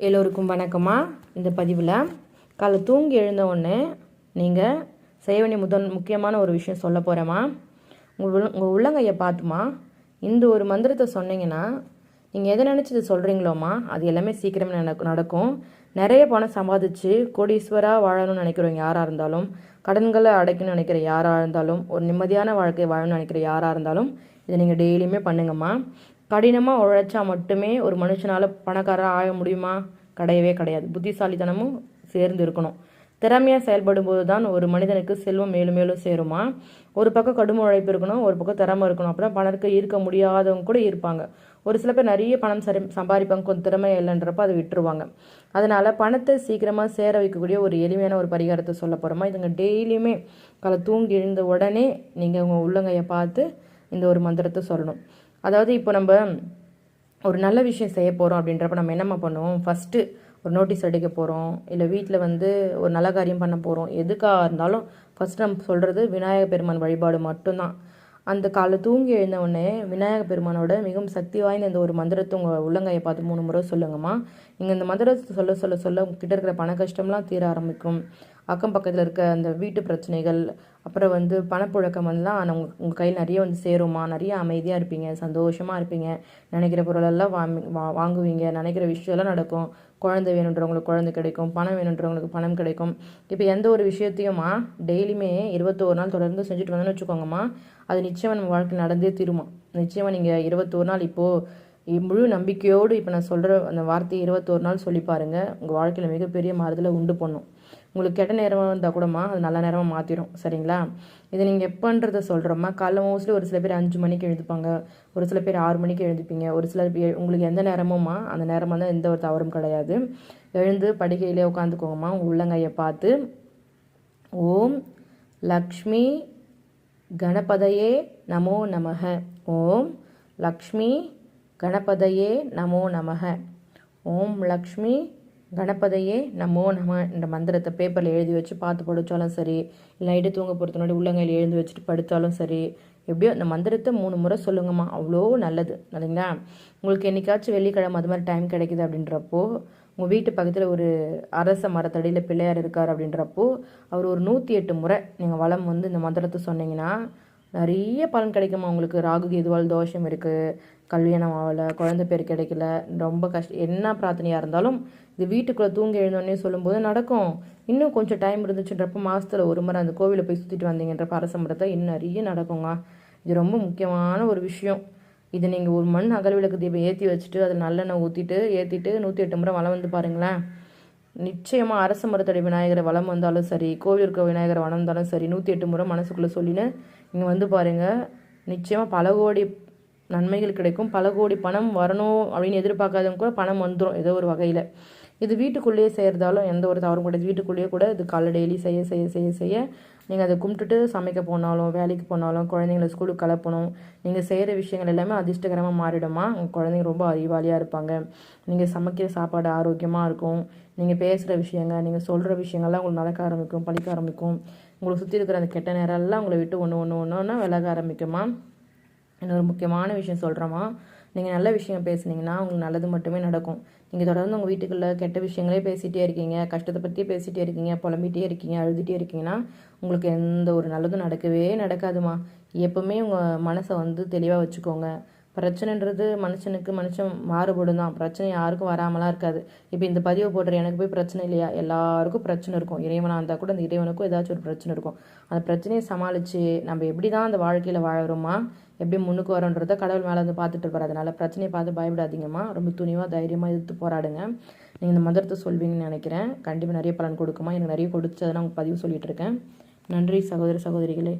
எல்லோருக்கும் வணக்கமாக இந்த பதிவில் காலை தூங்கி எழுந்த உடனே நீங்கள் செய்ய வேண்டிய முதன் முக்கியமான ஒரு விஷயம் சொல்ல போகிறேம்மா உங்கள் உள்ள உங்கள் உள்ளங்கையை பார்த்துமா இந்த ஒரு மந்திரத்தை சொன்னீங்கன்னா நீங்கள் எதை நினச்சி இதை சொல்கிறீங்களோம்மா அது எல்லாமே சீக்கிரமே நடக்கும் நடக்கும். நிறைய பணம் சம்பாதிச்சு கோடீஸ்வராக வாழணும்னு நினைக்கிறவங்க யாராக இருந்தாலும் கடன்களை அடைக்கணும்னு நினைக்கிற யாராக இருந்தாலும் ஒரு நிம்மதியான வாழ்க்கை வாழணும்னு நினைக்கிற யாராக இருந்தாலும் இதை நீங்கள் டெய்லியுமே பண்ணுங்கம்மா. கடினமாக உழைச்சா மட்டுமே ஒரு மனுஷனால் பணக்காரராக ஆக முடியுமா? கிடையவே கிடையாது. புத்திசாலித்தனமும் சேர்ந்து இருக்கணும். திறமையாக செயல்படும் போது தான் ஒரு மனிதனுக்கு செல்வம் மேலும் மேலும் சேருமா? ஒரு பக்கம் கடும் உழைப்பு இருக்கணும் ஒரு பக்கம் திறமை இருக்கணும். அப்புறம் பணருக்கு ஈர்க்க முடியாதவங்க கூட இருப்பாங்க. ஒரு சில பேர் நிறைய பணம் சரி சம்பாதிப்பாங்க. கொஞ்சம் திறமை இல்லைன்றப்ப அதை விட்டுருவாங்க. அதனால் பணத்தை சீக்கிரமாக சேர வைக்கக்கூடிய ஒரு எளிமையான ஒரு பரிகாரத்தை சொல்ல போகிறோமா இதுங்க டெய்லியுமே காலை தூங்கி எழுந்த உடனே நீங்கள் உங்கள் உள்ளங்கையை பார்த்து இந்த ஒரு மந்திரத்தை சொல்லணும். அதாவது இப்போ நம்ம ஒரு நல்ல விஷயம் செய்ய போகிறோம் அப்படின்றப்ப நம்ம என்னம்மா பண்ணுவோம்? ஃபஸ்ட்டு ஒரு நோட்டீஸ் அடிக்க போகிறோம் இல்லை வீட்டில் வந்து ஒரு நல்ல காரியம் பண்ண போகிறோம் எதுக்காக இருந்தாலும் ஃபஸ்ட் நம்ம சொல்கிறது விநாயகர் பெருமான் வழிபாடு மட்டும்தான். அந்த காலை தூங்கி எழுந்த உடனே பெருமானோட மிகவும் சக்தி வாய்ந்த இந்த ஒரு மந்திரத்தை உங்கள் உள்ளங்கையை பார்த்து மூணு முறை சொல்லுங்கம்மா. நீங்கள் இந்த மந்திரத்தை சொல்ல சொல்ல சொல்ல உங்ககிட்ட இருக்கிற பண கஷ்டம்லாம் தீர ஆரம்பிக்கும். அக்கம் பக்கத்தில் இருக்க அந்த வீட்டு பிரச்சனைகள் அப்புறம் வந்து பணப்புழக்கம் வந்துலாம் உங்கள் உங்கள் கையில் நிறைய வந்து சேருமா நிறைய அமைதியாக இருப்பீங்க சந்தோஷமாக இருப்பீங்க. நினைக்கிற பொருளெல்லாம் வாங்கி வா வாங்குவீங்க. நினைக்கிற விஷயம்லாம் நடக்கும். குழந்தை வேணுன்றவங்களுக்கு குழந்தை கிடைக்கும் பணம் வேணுன்றவங்களுக்கு பணம் கிடைக்கும். இப்போ எந்த ஒரு விஷயத்தையுமா டெய்லியுமே இருபத்தோரு நாள் தொடர்ந்து செஞ்சுட்டு வந்தோன்னு வச்சுக்கோங்கம்மா அது நிச்சயமாக நம்ம வாழ்க்கையில் நடந்தே தீருமா. நிச்சயமாக நீங்கள் இருபத்தோரு நாள் இப்போது முழு நம்பிக்கையோடு இப்போ நான் சொல்கிற அந்த வார்த்தையை இருபத்தோரு நாள் சொல்லி பாருங்கள் உங்கள் வாழ்க்கையில் மிகப்பெரிய மாறுதலை உண்டு பண்ணும். உங்களுக்கு கெட்ட நேரமாக இருந்தால் கூடமா அது நல்ல நேரமாக மாற்றிடும் சரிங்களா? இதை நீங்கள் எப்போன்றதை சொல்கிறோமா காலைல மோஸ்ட்லி ஒரு சில பேர் அஞ்சு மணிக்கு எழுந்துப்பாங்க. ஒரு சில பேர் ஆறு மணிக்கு எழுந்துப்பீங்க. ஒரு சில பேர் உங்களுக்கு எந்த நேரமுமா அந்த நேரமாக தான் எந்த ஒரு தவறும் கிடையாது. எழுந்து படுக்கையிலே உட்காந்துக்கோங்கம்மா. உங்கள் உள்ளங்கையை பார்த்து ஓம் லக்ஷ்மி கணபதையே நமோ நமக. ஓம் லக்ஷ்மி கணபதையே நமோ நமக. ஓம் லக்ஷ்மி கணபதையே நமோ நம இந்த மந்திரத்தை பேப்பரில் எழுதி வச்சு பார்த்து படித்தாலும் சரி நைட்டு தூங்க போகிறது முன்னாடி உள்ளங்கையில் எழுதி வச்சுட்டு படித்தாலும் சரி எப்படியோ இந்த மந்திரத்தை மூணு முறை சொல்லுங்கம்மா அவ்வளோ நல்லது. இல்லைங்களா உங்களுக்கு என்றைக்காச்சும் வெள்ளிக்கிழமை அது மாதிரி டைம் கிடைக்குது அப்படின்றப்போ உங்கள் வீட்டு பக்கத்தில் ஒரு அரச மரத்தடியில் பிள்ளையார் இருக்கார் அப்படின்றப்போ அவர் ஒரு நூற்றி எட்டு முறை நீங்கள் வளம் வந்து இந்த மந்திரத்தை சொன்னீங்கன்னா நிறைய பலன் கிடைக்குமா உங்களுக்கு. ராகு கேதுவால் தோஷம் இருக்குது கல்யாணம் ஆகலை குழந்தை பேர் கிடைக்கல ரொம்ப கஷ்ட என்ன பிரார்த்தனையாக இருந்தாலும் இது வீட்டுக்குள்ளே தூங்கி எழுந்தோடனே சொல்லும்போது நடக்கும். இன்னும் கொஞ்சம் டைம் இருந்துச்சுன்றப்ப மாதத்தில் ஒரு முறை அந்த கோவிலை போய் சுற்றிட்டு வந்தீங்கன்ற பரசம்பரத்தை இன்னும் நிறைய நடக்குங்க இது ரொம்ப முக்கியமான ஒரு விஷயம். இது நீங்கள் ஒரு மண் அகல் விளக்கு தீபம் ஏற்றி வச்சுட்டு அதில் நல்லெண்ணெய் ஊற்றிட்டு ஏற்றிட்டு நூற்றி எட்டு முறை வளம் வந்து பாருங்களேன். நிச்சயமாக அரச மரத்தடி விநாயகரை வளம் வந்தாலும் சரி கோவில் இருக்க விநாயகரை வளம் வந்தாலும் சரி நூற்றி எட்டு முறை மனசுக்குள்ளே சொல்லின்னு நீங்கள் வந்து பாருங்கள் நிச்சயமாக பல கோடி நன்மைகள் கிடைக்கும். பல கோடி பணம் வரணும் அப்படின்னு எதிர்பார்க்காதவங்க கூட பணம் வந்துடும் ஏதோ ஒரு வகையில். இது வீட்டுக்குள்ளேயே செய்கிறதாலும் எந்த ஒரு தவறும் கிடையாது. வீட்டுக்குள்ளேயே கூட இது காலை டெய்லி செய்ய செய்ய செய்ய செய்ய நீங்கள் அதை கும்பிட்டுட்டு சமைக்க போனாலும் வேலைக்கு போனாலும் குழந்தைங்கள ஸ்கூலுக்கு கலப்பணும் நீங்கள் செய்கிற விஷயங்கள் எல்லாமே அதிர்ஷ்டகரமாக மாறிடுமா உங்கள் குழந்தைங்க ரொம்ப அறிவாளியாக இருப்பாங்க. நீங்கள் சமைக்கிற சாப்பாடு ஆரோக்கியமாக இருக்கும். நீங்கள் பேசுகிற விஷயங்கள் நீங்கள் சொல்கிற விஷயங்கள்லாம் உங்களுக்கு நடக்க ஆரம்பிக்கும் படிக்க ஆரம்பிக்கும். உங்களை சுற்றி இருக்கிற அந்த கெட்ட நேரம் எல்லாம் உங்களை விட்டு ஒன்று ஒன்று ஒன்று ஒன்றா விலக ஆரம்பிக்குமா இன்னொரு முக்கியமான விஷயம் சொல்கிறோமா நீங்கள் நல்ல விஷயம் பேசுனீங்கன்னா உங்களுக்கு நல்லது மட்டுமே நடக்கும். நீங்கள் தொடர்ந்து உங்கள் வீட்டுக்குள்ளே கெட்ட விஷயங்களே பேசிகிட்டே இருக்கீங்க கஷ்டத்தை பற்றியே பேசிகிட்டே இருக்கீங்க புலம்பிகிட்டே இருக்கீங்க அழுதுகிட்டே இருக்கீங்கன்னா உங்களுக்கு எந்த ஒரு நல்லதும் நடக்கவே நடக்காதுமா. எப்போவுமே உங்கள் மனசை வந்து தெளிவாக வச்சுக்கோங்க. பிரச்சனைன்றது மனுஷனுக்கு மனுஷன் மாறுபடும் தான். பிரச்சனை யாருக்கும் வராமலாம் இருக்காது. இப்போ இந்த பதிவை போடுற எனக்கு போய் பிரச்சனை இல்லையா? எல்லாருக்கும் பிரச்சனை இருக்கும். இறைவனாக இருந்தால் கூட அந்த இறைவனுக்கும் ஏதாச்சும் ஒரு பிரச்சனை இருக்கும். அந்த பிரச்சனையை சமாளித்து நம்ம எப்படி தான் அந்த வாழ்க்கையில் வாழறோமா? எப்படி முன்னுக்கு வரோன்றத கடவுள் மேலே வந்து பார்த்துட்டு இருப்பார். அதனால் பிரச்சனையை பார்த்து பயப்படாதீங்கம்மா. ரொம்ப துணிவாக தைரியமாக எதிர்த்து போராடுங்க. நீங்கள் இந்த மந்திரத்தை சொல்வீங்கன்னு நினைக்கிறேன். கண்டிப்பாக நிறைய பலன் கொடுக்குமா எனக்கு நிறைய கொடுத்து அதை நான் பதிவு சொல்லிகிட்டு இருக்கேன். நன்றி சகோதர சகோதரிகளே.